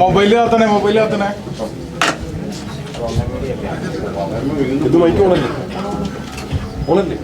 Mobile കാത്തണേ mobile കാത്തണേ ഇത് mic ഓണല്ലേ? ഓണല്ലേ?